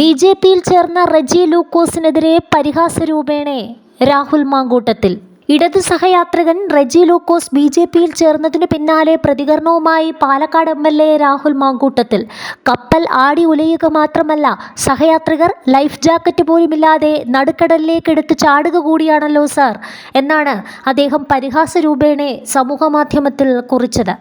B J പിയിൽ ചേർന്ന റെജി ലൂക്കോസിനെതിരെ പരിഹാസരൂപേണെ രാഹുൽ മാങ്കൂട്ടത്തിൽ ഇടത് സഹയാത്രികൻ റെജി ലൂക്കോസ് ബി ജെ പിയിൽ ചേർന്നതിന് പിന്നാലെ പ്രതികരണവുമായി Palakkad M L A Rahul Mamkootathil. കപ്പൽ ആടി ഉലയുക മാത്രമല്ല സഹയാത്രികർ ലൈഫ് ജാക്കറ്റ് പോലുമില്ലാതെ നടുക്കടലിലേക്ക് എടുത്ത് ചാടുക കൂടിയാണല്ലോ സാർ എന്നാണ് അദ്ദേഹം പരിഹാസ രൂപേണെ സമൂഹമാധ്യമത്തിൽ കുറിച്ചത്.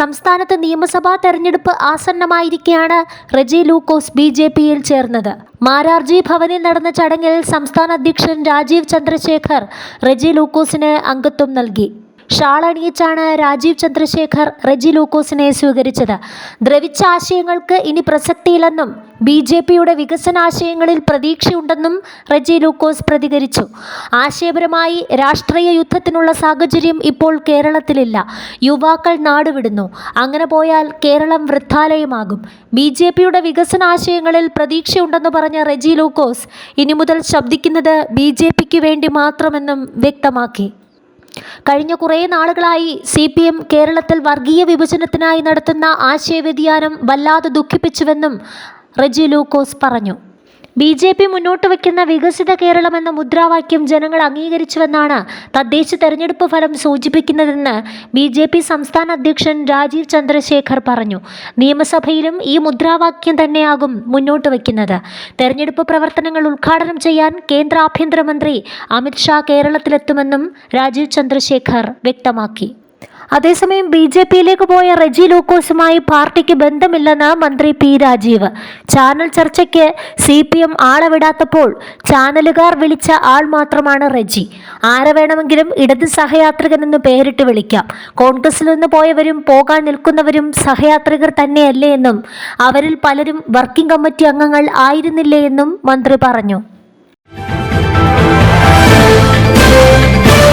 സംസ്ഥാനത്ത് നിയമസഭാ തെരഞ്ഞെടുപ്പ് ആസന്നമായിരിക്കെയാണ് റെജി ലൂക്കോസ് ബി ജെ പിയിൽ ചേർന്നത്. മാരാർജി ഭവനിൽ നടന്ന ചടങ്ങിൽ സംസ്ഥാന അധ്യക്ഷൻ രാജീവ് ചന്ദ്രശേഖർ റെജി ലൂക്കോസിന് അംഗത്വം നൽകി. ഷാൾ അണിയിച്ചാണ് രാജീവ് ചന്ദ്രശേഖർ റെജി ലൂക്കോസിനെ സ്വീകരിച്ചത്. ദ്രവിച്ച ആശയങ്ങൾക്ക് ഇനി പ്രസക്തിയില്ലെന്നും ബി ജെ പിയുടെ വികസനാശയങ്ങളിൽ പ്രതീക്ഷയുണ്ടെന്നും റെജി ലൂക്കോസ് പ്രതികരിച്ചു. ആശയപരമായി രാഷ്ട്രീയ യുദ്ധത്തിനുള്ള സാഹചര്യം ഇപ്പോൾ കേരളത്തിലില്ല. യുവാക്കൾ നാടുവിടുന്നു. അങ്ങനെ പോയാൽ കേരളം വൃദ്ധാലയമാകും. ബി ജെ പിയുടെ വികസനാശയങ്ങളിൽ പ്രതീക്ഷയുണ്ടെന്ന് പറഞ്ഞ റെജി ലൂക്കോസ് ഇനി മുതൽ ശബ്ദിക്കുന്നത് ബി ജെ പിക്ക് വേണ്ടി മാത്രമെന്നും വ്യക്തമാക്കി. കഴിഞ്ഞ കുറേ നാളുകളായി സി പി എം കേരളത്തിൽ വർഗീയ വിഭജനത്തിനായി നടത്തുന്ന ആശയവ്യതിയാനം വല്ലാതെ ദുഃഖിപ്പിച്ചുവെന്നും റെജി ലൂക്കോസ് പറഞ്ഞു. ബി ജെ പി മുന്നോട്ട് വയ്ക്കുന്ന വികസിത കേരളം എന്ന മുദ്രാവാക്യം ജനങ്ങൾ അംഗീകരിച്ചുവെന്നാണ് തദ്ദേശ തെരഞ്ഞെടുപ്പ് ഫലം സൂചിപ്പിക്കുന്നതെന്ന് ബി ജെ പി സംസ്ഥാന അധ്യക്ഷൻ രാജീവ് ചന്ദ്രശേഖർ പറഞ്ഞു. നിയമസഭയിലും ഈ മുദ്രാവാക്യം തന്നെയാകും മുന്നോട്ട് വയ്ക്കുന്നത്. തെരഞ്ഞെടുപ്പ് പ്രവർത്തനങ്ങൾ ഉദ്ഘാടനം ചെയ്യാൻ കേന്ദ്ര ആഭ്യന്തരമന്ത്രി അമിത്ഷാ കേരളത്തിലെത്തുമെന്നും രാജീവ് ചന്ദ്രശേഖർ വ്യക്തമാക്കി. അതേസമയം ബി ജെ പിയിലേക്ക് പോയ റെജി ലൂക്കോസുമായി പാർട്ടിക്ക് ബന്ധമില്ലെന്ന് മന്ത്രി പി രാജീവ്. ചാനൽ ചർച്ചയ്ക്ക് സി പി എം ആളെ വിടാത്തപ്പോൾ ചാനലുകാർ വിളിച്ച ആൾ മാത്രമാണ് റെജി. ആരെ വേണമെങ്കിലും ഇടത് സഹയാത്രികൻ എന്ന് പേരിട്ട് വിളിക്കാം. കോൺഗ്രസിൽ നിന്ന് പോയവരും പോകാൻ നിൽക്കുന്നവരും സഹയാത്രികർ തന്നെയല്ലേ എന്നും അവരിൽ പലരും വർക്കിംഗ് കമ്മിറ്റി അംഗങ്ങൾ ആയിരുന്നില്ലേ എന്നും മന്ത്രി പറഞ്ഞു.